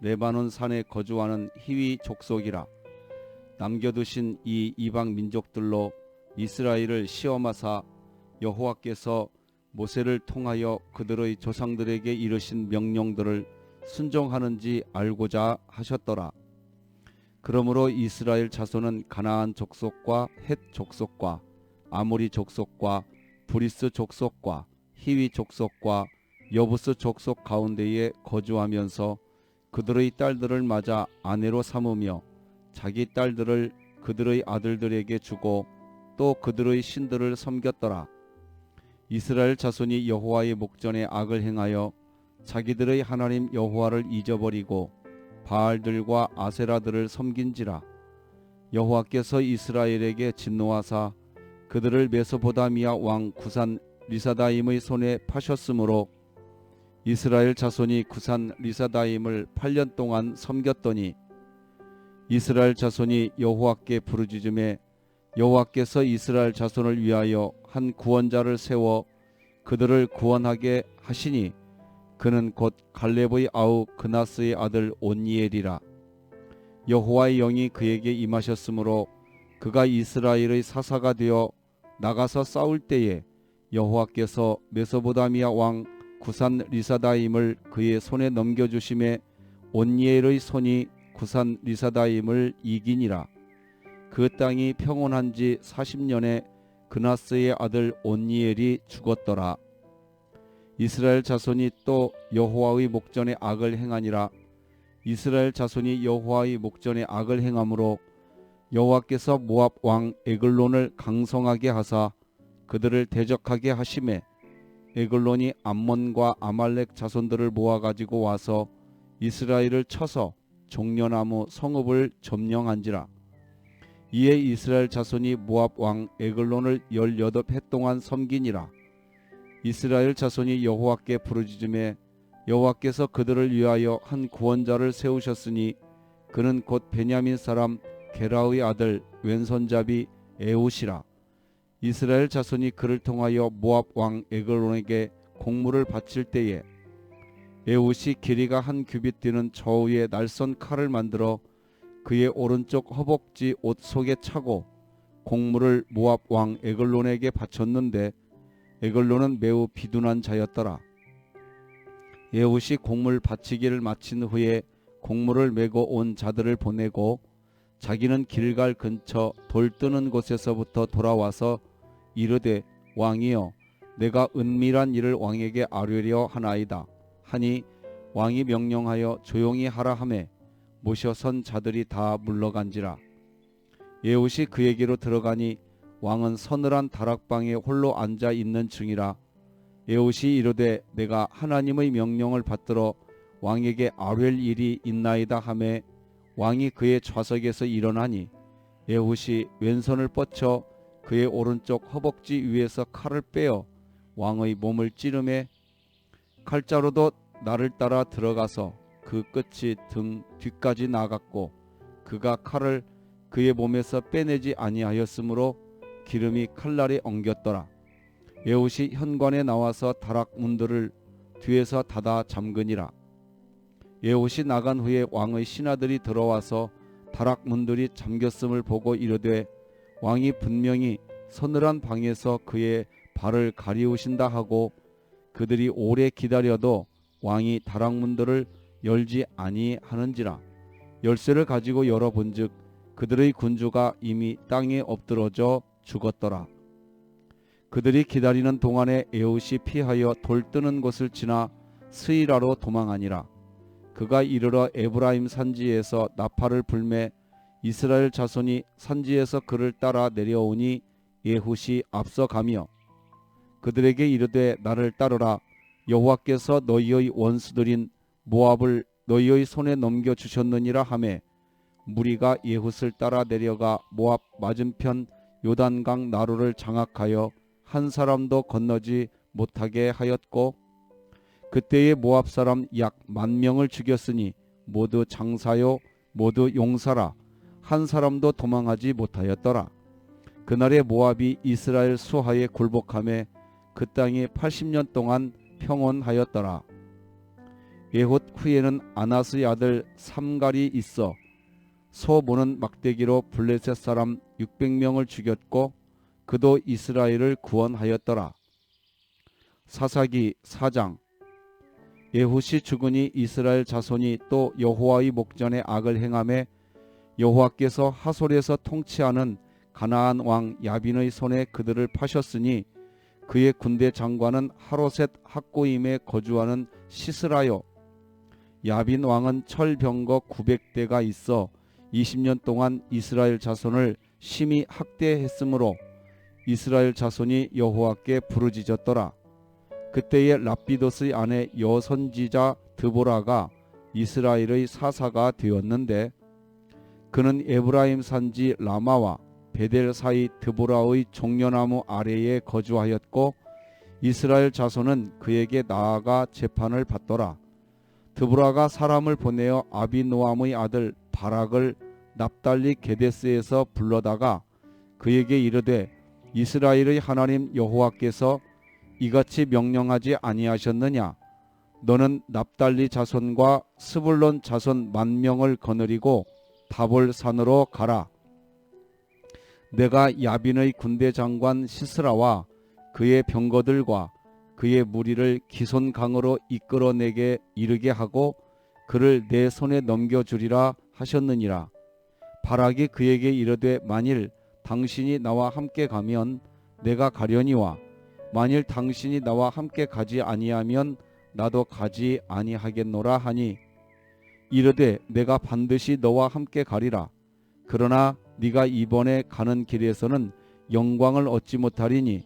레바논 산에 거주하는 히위 족속이라 남겨두신 이 이방 민족들로 이스라엘을 시험하사 여호와께서 모세를 통하여 그들의 조상들에게 이르신 명령들을 순종하는지 알고자 하셨더라. 그러므로 이스라엘 자손은 가나안 족속과 헷 족속과 아모리 족속과 브리스 족속과 히위 족속과 여부스 족속 가운데에 거주하면서 그들의 딸들을 맞아 아내로 삼으며 자기 딸들을 그들의 아들들에게 주고 또 그들의 신들을 섬겼더라. 이스라엘 자손이 여호와의 목전에 악을 행하여 자기들의 하나님 여호와를 잊어버리고 바알들과 아세라들을 섬긴지라 여호와께서 이스라엘에게 진노하사 그들을 메소보다미아 왕 구산 리사다임의 손에 파셨으므로 이스라엘 자손이 구산 리사다임을 8년 동안 섬겼더니 이스라엘 자손이 여호와께 부르짖음에 여호와께서 이스라엘 자손을 위하여 한 구원자를 세워 그들을 구원하게 하시니 그는 곧 갈렙의 아우 그나스의 아들 온니엘이라. 여호와의 영이 그에게 임하셨으므로 그가 이스라엘의 사사가 되어 나가서 싸울 때에 여호와께서 메소보다미아 왕 구산 리사다임을 그의 손에 넘겨주심에 온니엘의 손이 구산 리사다임을 이기니라. 그 땅이 평온한 지 40년에 그나스의 아들 온니엘이 죽었더라. 이스라엘 자손이 또 여호와의 목전에 악을 행하니라. 이스라엘 자손이 여호와의 목전에 악을 행함으로 여호와께서 모압 왕 에글론을 강성하게 하사 그들을 대적하게 하심에 에글론이 암몬과 아말렉 자손들을 모아 가지고 와서 이스라엘을 쳐서 종려나무 성읍을 점령한지라. 이에 이스라엘 자손이 모압 왕 에글론을 열여덟 해 동안 섬기니라. 이스라엘 자손이 여호와께 부르짖음에 여호와께서 그들을 위하여 한 구원자를 세우셨으니 그는 곧 베냐민 사람 게라의 아들 왼손잡이 에웃이라 이스라엘 자손이 그를 통하여 모압 왕 에글론에게 공물을 바칠 때에 에웃이 길이가 한 규빗 뛰는 저우의 날선 칼을 만들어 그의 오른쪽 허벅지 옷 속에 차고 공물을 모압 왕 에글론에게 바쳤는데 에글론은 매우 비둔한 자였더라. 에웃이 공물 바치기를 마친 후에 공물을 메고 온 자들을 보내고 자기는 길갈 근처 돌 뜨는 곳에서부터 돌아와서 이르되 왕이여 내가 은밀한 일을 왕에게 아뢰려 하나이다. 하니 왕이 명령하여 조용히 하라 하매 모셔선 자들이 다 물러간지라. 예웃이 그에게로 들어가니 왕은 서늘한 다락방에 홀로 앉아 있는 중이라. 예웃이 이르되 내가 하나님의 명령을 받들어 왕에게 아뢰 일이 있나이다 하매 왕이 그의 좌석에서 일어나니 예훗이 왼손을 뻗쳐 그의 오른쪽 허벅지 위에서 칼을 빼어 왕의 몸을 찌르매 칼자루도 나를 따라 들어가서 그 끝이 등 뒤까지 나갔고 그가 칼을 그의 몸에서 빼내지 아니하였으므로 기름이 칼날에 엉겼더라. 예훗이 현관에 나와서 다락 문들을 뒤에서 닫아 잠그니라. 예훗이 나간 후에 왕의 신하들이 들어와서 다락 문들이 잠겼음을 보고 이르되 왕이 분명히 서늘한 방에서 그의 발을 가리우신다 하고 그들이 오래 기다려도 왕이 다락 문들을 열지 아니하는지라 열쇠를 가지고 열어본즉 그들의 군주가 이미 땅에 엎드러져 죽었더라. 그들이 기다리는 동안에 에웃이 피하여 돌 뜨는 곳을 지나 스이라로 도망하니라. 그가 이르러 에브라임 산지에서 나팔을 불매 이스라엘 자손이 산지에서 그를 따라 내려오니 예훗이 앞서가며 그들에게 이르되 나를 따르라. 여호와께서 너희의 원수들인 모압을 너희의 손에 넘겨 주셨느니라 하매 무리가 예훗을 따라 내려가 모압 맞은편 요단강 나루를 장악하여 한 사람도 건너지 못하게 하였고 그때의 모압 사람 약 만 명을 죽였으니 모두 장사요 모두 용사라. 한 사람도 도망하지 못하였더라. 그날의 모압이 이스라엘 수하에 굴복함에 그 땅이 80년 동안 평온하였더라. 예훗 후에는 아나스의 아들 삼갈이 있어 소 보는 막대기로 블레셋 사람 600명을 죽였고 그도 이스라엘을 구원하였더라. 사사기 4장 예후시 죽으니 이스라엘 자손이 또 여호와의 목전에 악을 행함에 여호와께서 하솔에서 통치하는 가나안 왕 야빈의 손에 그들을 파셨으니 그의 군대 장관은 하로셋 학고임에 거주하는 시스라요 야빈 왕은 철병거 900대가 있어 20년 동안 이스라엘 자손을 심히 학대했으므로 이스라엘 자손이 여호와께 부르짖었더라. 그때에 랍비도스의 아내 여선지자 드보라가 이스라엘의 사사가 되었는데 그는 에브라임 산지 라마와 베델 사이 드보라의 종려나무 아래에 거주하였고 이스라엘 자손은 그에게 나아가 재판을 받더라. 드보라가 사람을 보내어 아비노암의 아들 바락을 납달리 게데스에서 불러다가 그에게 이르되 이스라엘의 하나님 여호와께서 이같이 명령하지 아니하셨느냐? 너는 납달리 자손과 스불론 자손 만 명을 거느리고 다볼 산으로 가라. 내가 야빈의 군대 장관 시스라와 그의 병거들과 그의 무리를 기손 강으로 이끌어내게 이르게 하고 그를 내 손에 넘겨주리라 하셨느니라. 바락이 그에게 이르되 만일 당신이 나와 함께 가면 내가 가려니와 만일 당신이 나와 함께 가지 아니하면 나도 가지 아니하겠노라 하니 이르되 내가 반드시 너와 함께 가리라. 그러나 네가 이번에 가는 길에서는 영광을 얻지 못하리니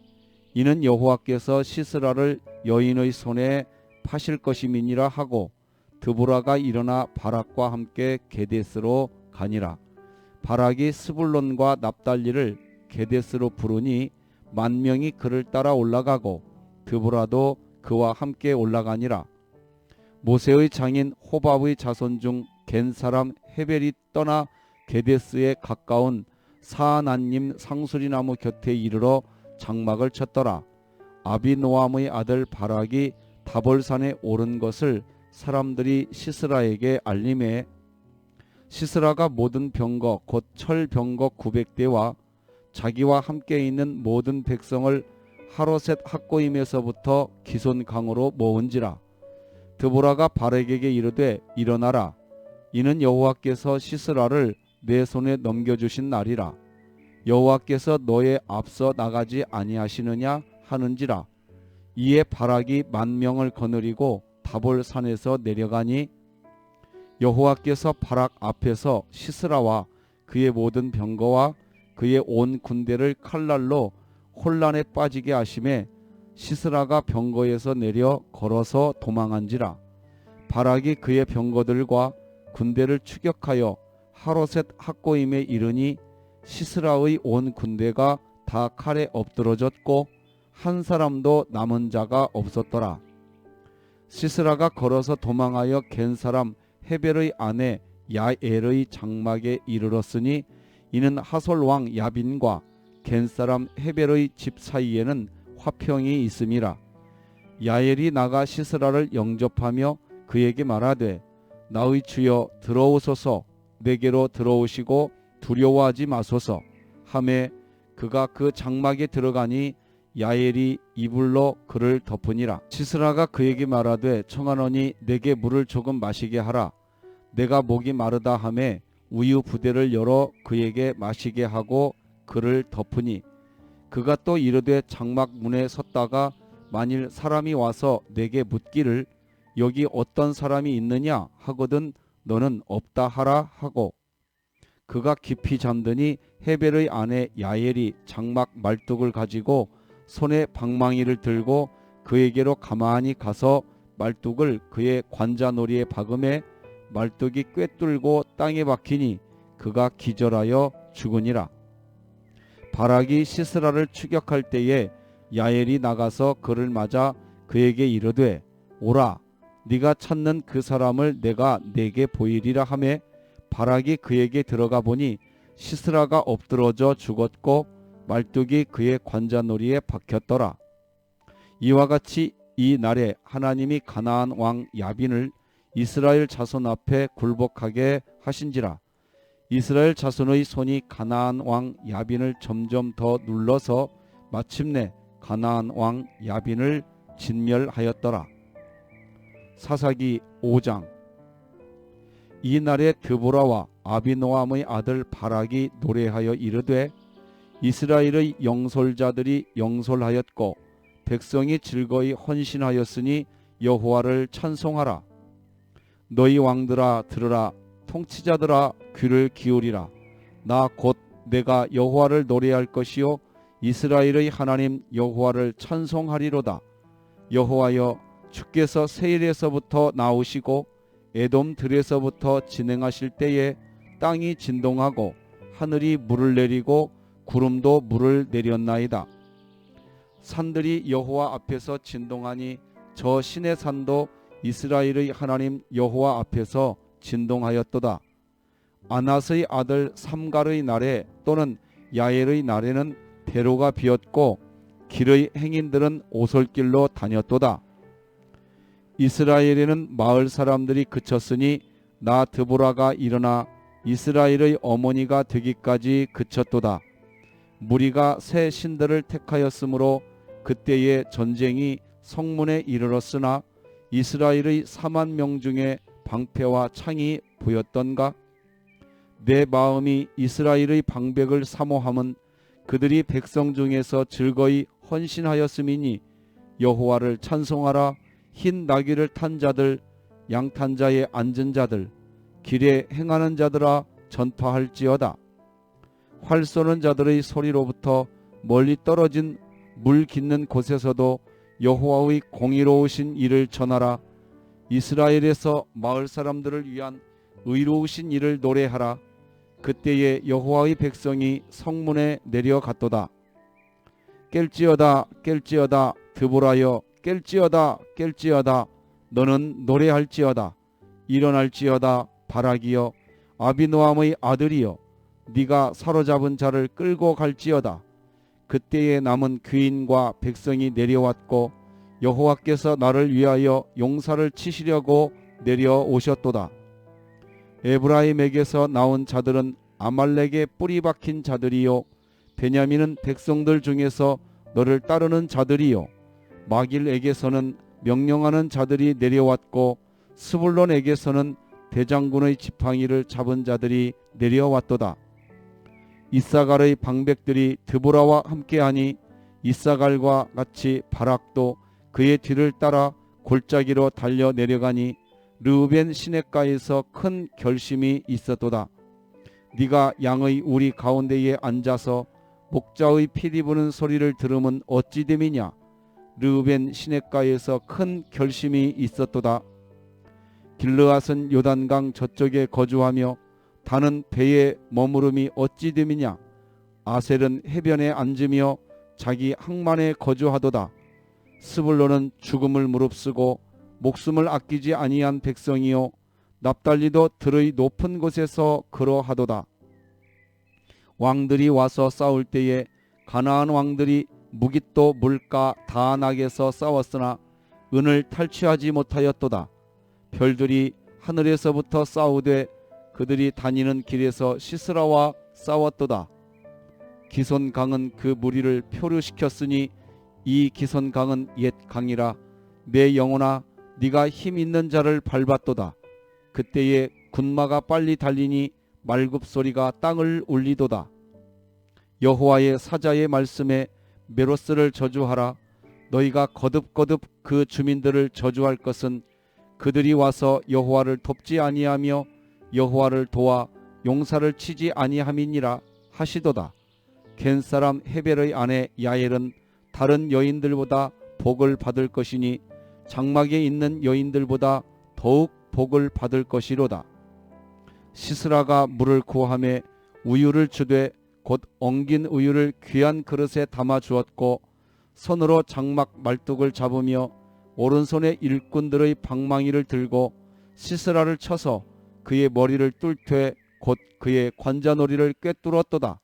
이는 여호와께서 시스라를 여인의 손에 파실 것임이니라 하고 드보라가 일어나 바락과 함께 게데스로 가니라. 바락이 스불론과 납달리를 게데스로 부르니 만 명이 그를 따라 올라가고 드보라도 그와 함께 올라가니라. 모세의 장인 호밥의 자손 중 겐 사람 헤벨이 떠나 게데스에 가까운 사하나님 상수리나무 곁에 이르러 장막을 쳤더라. 아비노암의 아들 바락이 다볼산에 오른 것을 사람들이 시스라에게 알림해 시스라가 모든 병거 곧 철병거 900대와 자기와 함께 있는 모든 백성을 하로셋 학고임에서부터 기손 강으로 모은지라. 드보라가 바렉에게 이르되 일어나라. 이는 여호와께서 시스라를 내 손에 넘겨주신 날이라. 여호와께서 너의 앞서 나가지 아니하시느냐 하는지라. 이에 바락이 만 명을 거느리고 다볼 산에서 내려가니 여호와께서 바락 앞에서 시스라와 그의 모든 병거와 그의 온 군대를 칼날로 혼란에 빠지게 하심에 시스라가 병거에서 내려 걸어서 도망한지라. 바락이 그의 병거들과 군대를 추격하여 하로셋 학고임에 이르니 시스라의 온 군대가 다 칼에 엎드러졌고 한 사람도 남은 자가 없었더라. 시스라가 걸어서 도망하여 겐 사람 헤벨의 아내 야엘의 장막에 이르렀으니 이는 하솔 왕 야빈과 겐 사람 헤벨의 집 사이에는 화평이 있음이라. 야엘이 나가 시스라를 영접하며 그에게 말하되 나의 주여 들어오소서. 내게로 들어오시고 두려워하지 마소서. 함에 그가 그 장막에 들어가니 야엘이 이불로 그를 덮으니라. 시스라가 그에게 말하되 청하노니 내게 물을 조금 마시게 하라. 내가 목이 마르다 함에 우유 부대를 열어 그에게 마시게 하고 그를 덮으니 그가 또 이르되 장막 문에 섰다가 만일 사람이 와서 내게 묻기를 여기 어떤 사람이 있느냐 하거든 너는 없다 하라 하고 그가 깊이 잠드니 헤벨의 아내 야엘이 장막 말뚝을 가지고 손에 방망이를 들고 그에게로 가만히 가서 말뚝을 그의 관자놀이에 박음에 말뚝이 꿰뚫고 땅에 박히니 그가 기절하여 죽으니라. 바락이 시스라를 추격할 때에 야엘이 나가서 그를 맞아 그에게 이르되 오라 네가 찾는 그 사람을 내가 네게 보이리라 하매 바락이 그에게 들어가 보니 시스라가 엎드러져 죽었고 말뚝이 그의 관자놀이에 박혔더라. 이와 같이 이 날에 하나님이 가나안 왕 야빈을 이스라엘 자손 앞에 굴복하게 하신지라. 이스라엘 자손의 손이 가나안 왕 야빈을 점점 더 눌러서 마침내 가나안 왕 야빈을 진멸하였더라. 사사기 5장. 이 날에 드보라와 아비노함의 아들 바락이 노래하여 이르되 이스라엘의 영솔자들이 영솔하였고 백성이 즐거이 헌신하였으니 여호와를 찬송하라 너희 왕들아 들으라 통치자들아 귀를 기울이라 나 곧 내가 여호와를 노래할 것이요 이스라엘의 하나님 여호와를 찬송하리로다 여호와여 주께서 세일에서부터 나오시고 에돔 들에서부터 진행하실 때에 땅이 진동하고 하늘이 물을 내리고 구름도 물을 내렸나이다. 산들이 여호와 앞에서 진동하니 저 신의 산도 이스라엘의 하나님 여호와 앞에서 진동하였도다. 아나스의 아들 삼갈의 날에 또는 야엘의 날에는 대로가 비었고 길의 행인들은 오솔길로 다녔도다. 이스라엘에는 마을 사람들이 그쳤으니 나 드보라가 일어나 이스라엘의 어머니가 되기까지 그쳤도다. 무리가 새 신들을 택하였으므로 그때의 전쟁이 성문에 이르렀으나 이스라엘의 4만 명 중에 방패와 창이 보였던가? 내 마음이 이스라엘의 방백을 사모함은 그들이 백성 중에서 즐거이 헌신하였음이니 여호와를 찬송하라 흰 나귀를 탄 자들 양탄 자에 앉은 자들 길에 행하는 자들아 전파할지어다 활 쏘는 자들의 소리로부터 멀리 떨어진 물 깃는 곳에서도 여호와의 공의로우신 일을 전하라. 이스라엘에서 마을 사람들을 위한 의로우신 일을 노래하라. 그때에 여호와의 백성이 성문에 내려갔도다. 깰지어다 깰지어다 드보라여 깰지어다 깰지어다. 너는 노래할지어다. 일어날지어다 바라기여. 아비노함의 아들이여 네가 사로잡은 자를 끌고 갈지어다 그때에 남은 귀인과 백성이 내려왔고 여호와께서 나를 위하여 용사를 치시려고 내려오셨도다 에브라임에게서 나온 자들은 아말렉의 뿌리 박힌 자들이요 베냐민은 백성들 중에서 너를 따르는 자들이요 마길에게서는 명령하는 자들이 내려왔고 스불론에게서는 대장군의 지팡이를 잡은 자들이 내려왔도다. 이사갈의 방백들이 드보라와 함께하니 이사갈과 같이 바락도 그의 뒤를 따라 골짜기로 달려 내려가니 르우벤 시냇가에서 큰 결심이 있었도다. 네가 양의 우리 가운데에 앉아서 목자의 피리 부는 소리를 들으면 어찌 됨이냐 르우벤 시냇가에서 큰 결심이 있었도다. 길르앗은 요단강 저쪽에 거주하며 다는 배에 머무름이 어찌 됨이냐 아셀은 해변에 앉으며 자기 항만에 거주하도다. 스불로는 죽음을 무릅쓰고 목숨을 아끼지 아니한 백성이요 납달리도 들의 높은 곳에서 그러하도다. 왕들이 와서 싸울 때에 가나안 왕들이 무깃도 물가 다낙에서 싸웠으나 은을 탈취하지 못하였도다. 별들이 하늘에서부터 싸우되 그들이 다니는 길에서 시스라와 싸웠도다. 기손강은 그 무리를 표류시켰으니 이 기손강은 옛 강이라 내 영혼아 네가 힘 있는 자를 밟았도다. 그때에 군마가 빨리 달리니 말굽 소리가 땅을 울리도다. 여호와의 사자의 말씀에 메로스를 저주하라. 너희가 거듭거듭 그 주민들을 저주할 것은 그들이 와서 여호와를 돕지 아니하며 여호와를 도와 용사를 치지 아니함이니라 하시도다. 겐 사람 헤벨의 아내 야엘은 다른 여인들보다 복을 받을 것이니 장막에 있는 여인들보다 더욱 복을 받을 것이로다. 시스라가 물을 구함에 우유를 주되 곧 엉긴 우유를 귀한 그릇에 담아 주었고 손으로 장막 말뚝을 잡으며 오른손에 일꾼들의 방망이를 들고 시스라를 쳐서 그의 머리를 뚫되 곧 그의 관자놀이를 꿰뚫었도다.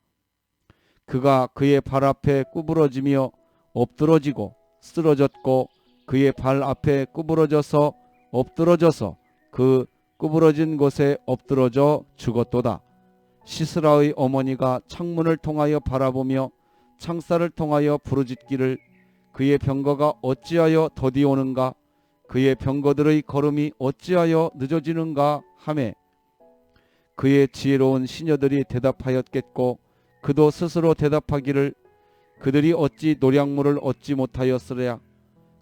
그가 그의 발 앞에 구부러지며 엎드러지고 쓰러졌고 그의 발 앞에 구부러져서 엎드러져서 그 구부러진 곳에 엎드러져 죽었도다. 시스라의 어머니가 창문을 통하여 바라보며 창살을 통하여 부르짖기를 그의 병거가 어찌하여 더디오는가 그의 병거들의 걸음이 어찌하여 늦어지는가 하매 그의 지혜로운 시녀들이 대답하였겠고 그도 스스로 대답하기를 그들이 어찌 노량물을 얻지 못하였으랴?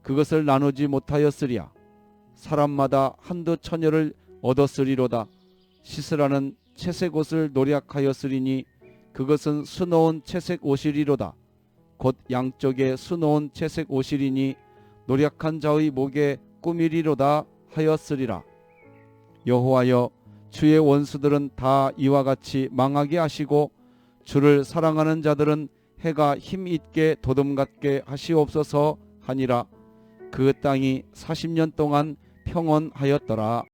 그것을 나누지 못하였으랴? 사람마다 한두 처녀를 얻었으리로다. 시스라는 채색 옷을 노력하였으리니 그것은 수놓은 채색 옷이리로다. 곧 양쪽에 수놓은 채색 옷이리니 노력한 자의 목에 꾸미리로다 하였으리라 여호와여 주의 원수들은 다 이와 같이 망하게 하시고 주를 사랑하는 자들은 해가 힘 있게 도듬 같게 하시옵소서 하니라. 그 땅이 40년 동안 평온하였더라